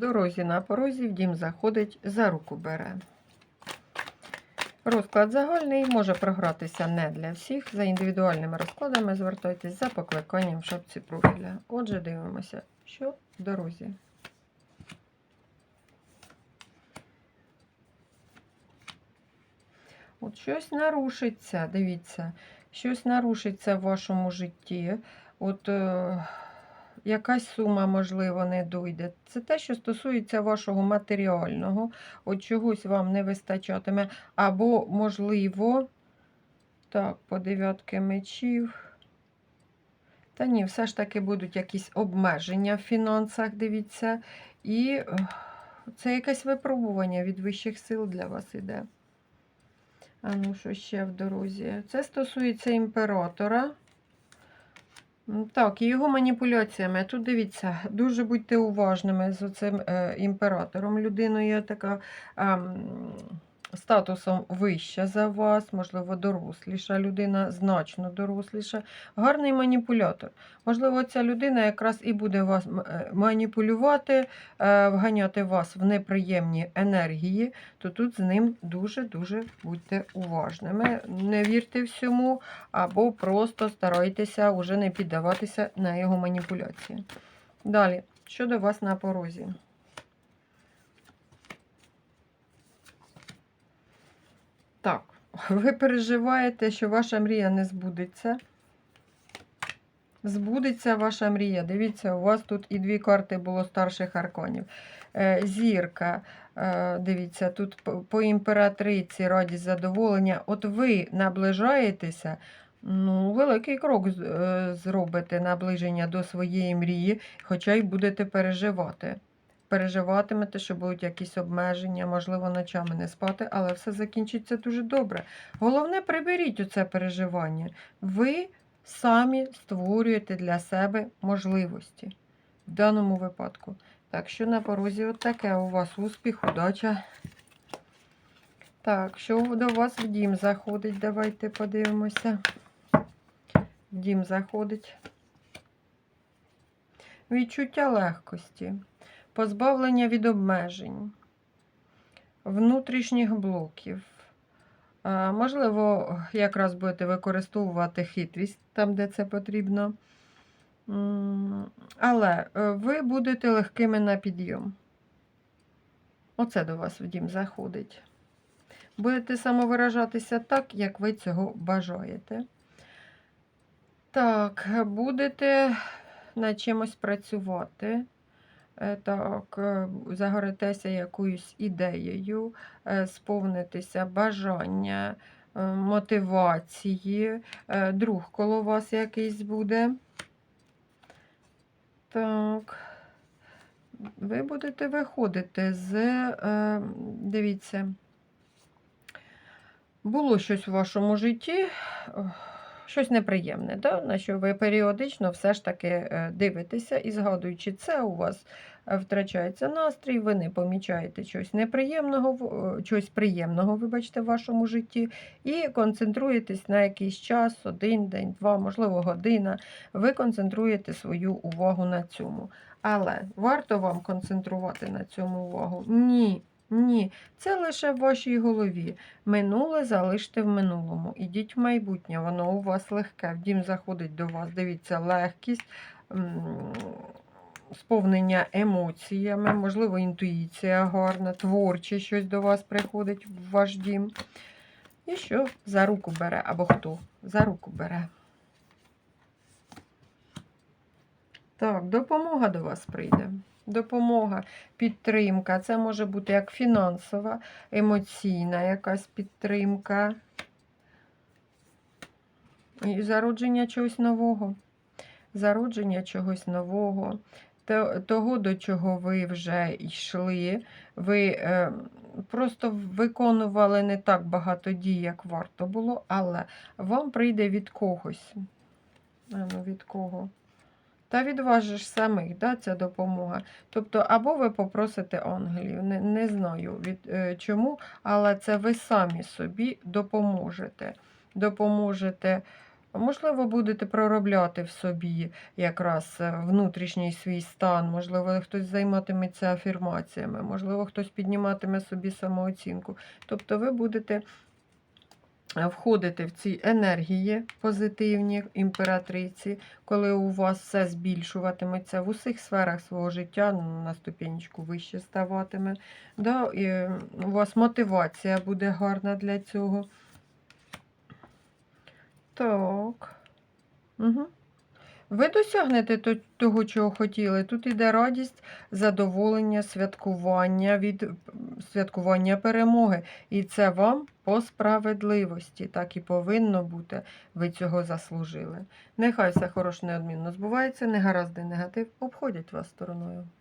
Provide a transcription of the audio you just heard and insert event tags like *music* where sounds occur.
дорозі на порозі в дім заходить, за руку бере. Розклад загальний може програтися не для всіх. За індивідуальними розкладами звертайтесь за покликанням в шапці профіля. Отже, дивимося, що в дорозі. От щось нарушиться, дивіться, щось нарушиться в вашому житті. От е, якась сума, можливо, не дойде. Це те, що стосується вашого матеріального, от чогось вам не вистачатиме. Або, можливо, так, по дев'ятки мечів. Та ні, все ж таки будуть якісь обмеження в фінансах, дивіться. І це якесь випробування від вищих сил для вас іде. А ну, що ще в дорозі? Це стосується імператора. Так, і його маніпуляціями. Тут дивіться, дуже будьте уважними з цим е, імператором. Людиною така ем, статусом вища за вас, можливо, доросліша людина, значно доросліша. Гарний маніпулятор. Можливо, ця людина якраз і буде вас е, маніпулювати, е, вганяти вас в неприємні енергії, то тут з ним дуже-дуже будьте уважними. Не вірте всьому, або просто старайтеся уже не піддаватися на його маніпуляції. Далі, що до вас на порозі? Так, *laughs* ви переживаєте, що ваша мрія не збудеться. Збудеться ваша мрія. Дивіться, у вас тут і дві карти було старших арканів. Е, Зірка. Е, Дивіться, тут по- по імператриці радість задоволення. От ви наближаєтеся. Ну, великий крок е, зробите наближення до своєї мрії, хоча й будете переживати. Переживатимете, що будуть якісь обмеження, можливо, ночами не спати, але все закінчиться дуже добре. Головне, приберіть оце переживання. Ви самі створюєте для себе можливості в даному випадку. Так, що на порозі от таке у вас успіх, удача. Так, що до вас в дім заходить? Давайте подивимося. В дім заходить. Відчуття легкості, позбавлення від обмежень, внутрішніх блоків. Можливо, якраз будете використовувати хитрість там, де це потрібно. Але е, ви будете легкими на підйом. Оце до вас в дім заходить. Будете самовиражатися так, як ви цього бажаєте. Так, будете над чимось працювати. Е, Так, е, загоритеся якоюсь ідеєю, е, сповнитеся бажання, мотивації, друг коло вас якийсь буде. Так. Ви будете виходити з, дивіться, було щось в вашому житті, щось неприємне, да? на що ви періодично все ж таки е, дивитеся і згадуючи це, у вас е, втрачається настрій, ви не помічаєте щось неприємного, е, щось приємного, вибачте, в вашому житті, і концентруєтесь на якийсь час, один день, два, можливо, година. Ви концентруєте свою увагу на цьому. Але варто вам концентрувати на цьому увагу? Ні. Ні, це лише в вашій голові. Минуле залиште в минулому. Ідіть в майбутнє, воно у вас легке. В дім заходить до вас. Дивіться, легкість, сповнення емоціями, можливо, інтуїція гарна, творче щось до вас приходить в ваш дім. І що за руку бере, або хто за руку бере. Так, допомога до вас прийде. Допомога, підтримка. Це може бути як фінансова, емоційна якась підтримка. І зародження чогось нового. Зародження чогось нового. Того, до чого ви вже йшли. Ви е, просто виконували не так багато дій, як варто було, але вам прийде від когось. А від кого? Та від вас же ж самих, да, ця допомога. Тобто, або ви попросите ангелів, не, не знаю від е, чому, але це ви самі собі допоможете. Допоможете Можливо, будете проробляти в собі якраз е, внутрішній свій стан, можливо, хтось займатиметься афірмаціями, можливо, хтось підніматиме собі самооцінку. Тобто ви будете входити в ці енергії позитивні імператриці, коли у вас все збільшуватиметься в усіх сферах свого життя, на ступінечку вище ставатиме. Да? І у вас мотивація буде гарна для цього. Так. Угу. Ви досягнете того, чого хотіли. Тут іде радість, задоволення, святкування від святкування перемоги. І це вам по справедливості. Так і повинно бути. Ви цього заслужили. Нехай все хороше неодмінно збувається, негаразди негатив обходять вас стороною.